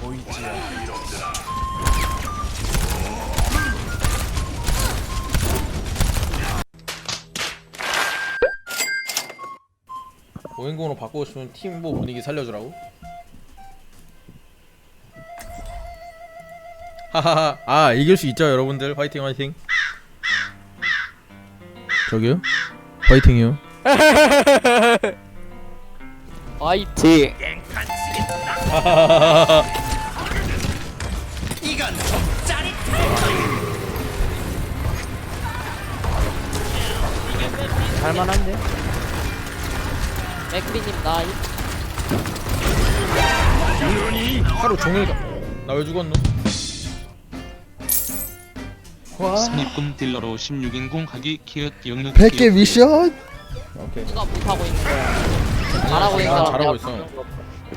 보이지야. 오행공으로 바꾸고 싶으면 팀보 분위기 살려주라고? 하하하 아 이길 수 있죠 여러분들 화이팅 화이팅 저기요? 화이팅이요 화이팅 잘만한데? 맥크리님 나이. 하루 종일 나왜 죽었노? 스니꿈 딜러로 16인공 하기 키읔 영역 100개 미션? 오케이. 누가 못하고 있는 거야? 잘하고 있는 난 사람 잘하고 있어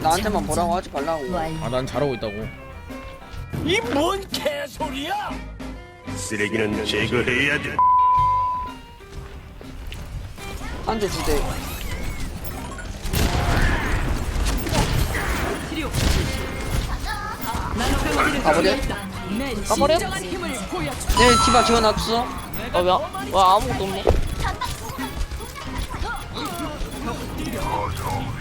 나한테만 뭐라고 하지 말라고. 아 난 잘하고 있다고 쓰레기는 제거해야 돼. 한대 두 대. 가버려? 가버려? 네, 디바 지원합수. 어 뭐야? 와 아무것도 없네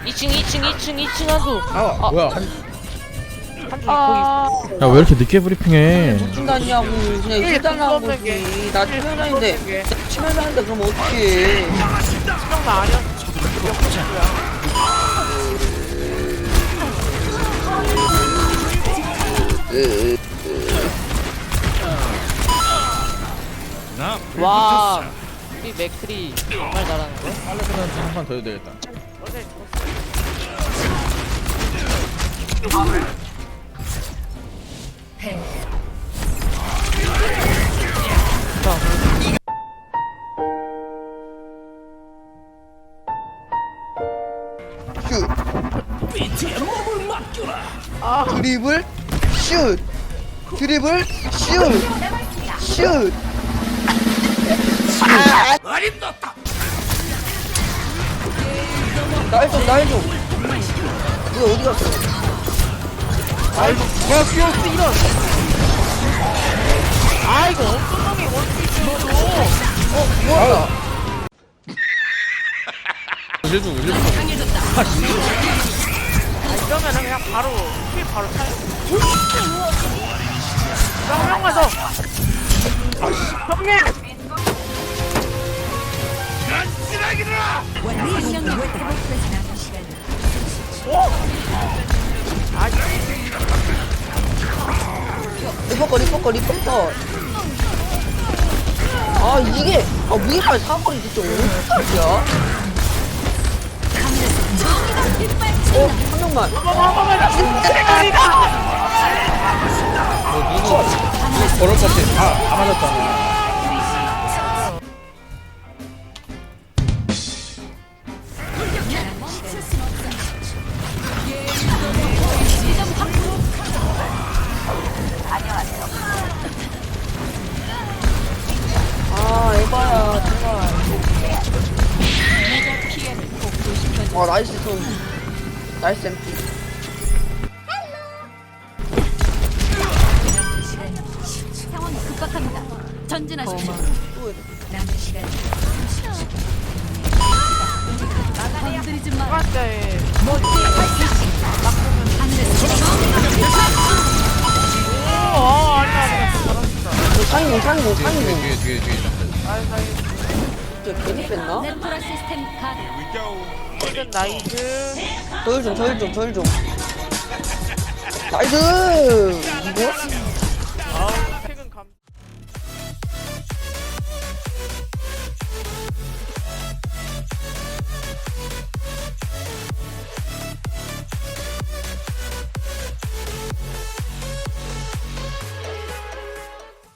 2층 2층 2층 2층 한수 아, 뭐야 한... 한수 아, 야 왜 이렇게 늦게 브리핑해 중단이냐고. 그냥 일단하고. 나 치명상인데. 치명상인데 그럼 어떡해. 거기 와 우리 맥크리 정말 잘하는데 빨래서는 한판 더 해도 되겠다 슛. 드리블 슛. 드리블 슛. 슛. 아, 날 좀, 날 좀. 너 어디 갔어? 날 좀. 야, 귀여웠어, 이런. 아이고 엉뚱하게 원투 어, 뭐야? 일주 일주 이러면은 그냥 바로 킬 바로 차요 형 가서 형님 리퍼거, 리퍼거, 리퍼거. 아, 이게, 아, 위가 사거리 진짜 어떡하냐? 어, 한 명만. 버럴 것 같아 다, 다 맞았다 아, 에바야, 정말. 아, 나이스 손. 나이스. 상황이 급박합니다. 전진하십시오. 남은 시간 건드리지 마. 상이공, 상이공, 상이공. 뒤에 뒤에 뒤에 저 괜히 뺐나? 네트라 시스템 가동. 저일 좀, 저일 좀, 저일 좀. 나이스! 이거?